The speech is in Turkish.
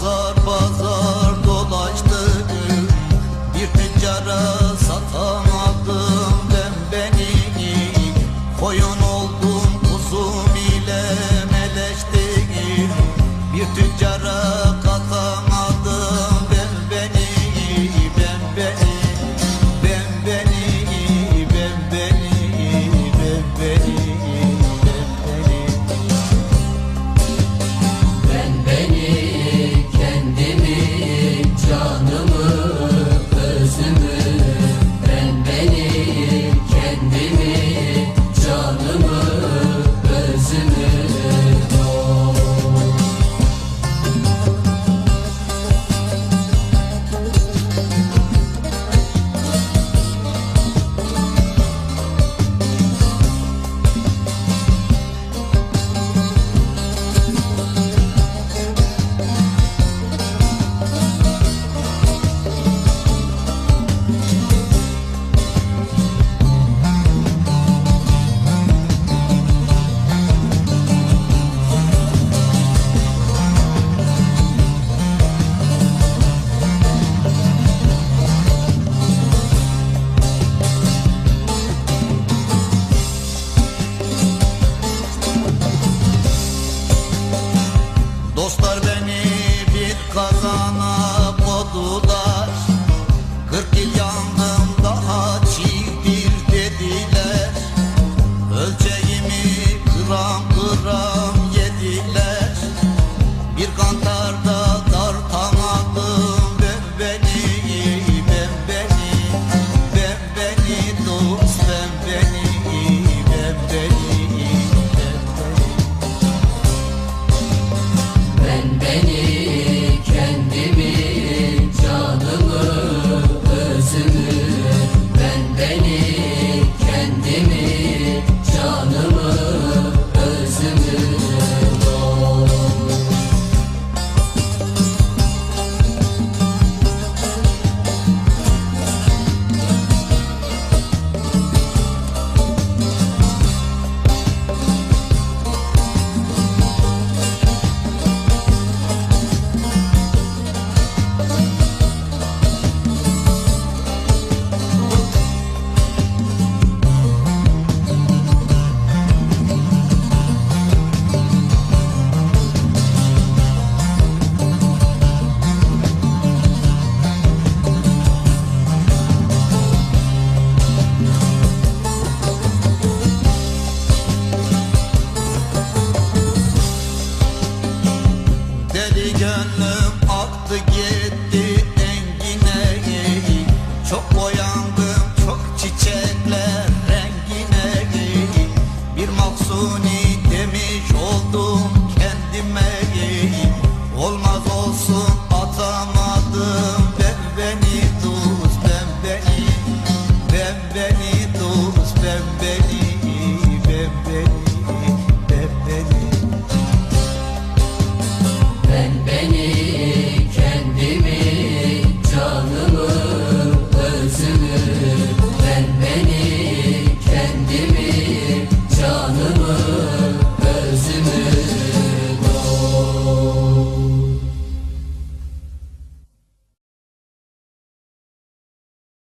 Pazar pazar dolaştık Bir tüccara satamadım ben beni. Koyun oldum kuzum ile meleştik Bir tüccara Kurang Deli gönlüm aktı gitti engine. Çok boyan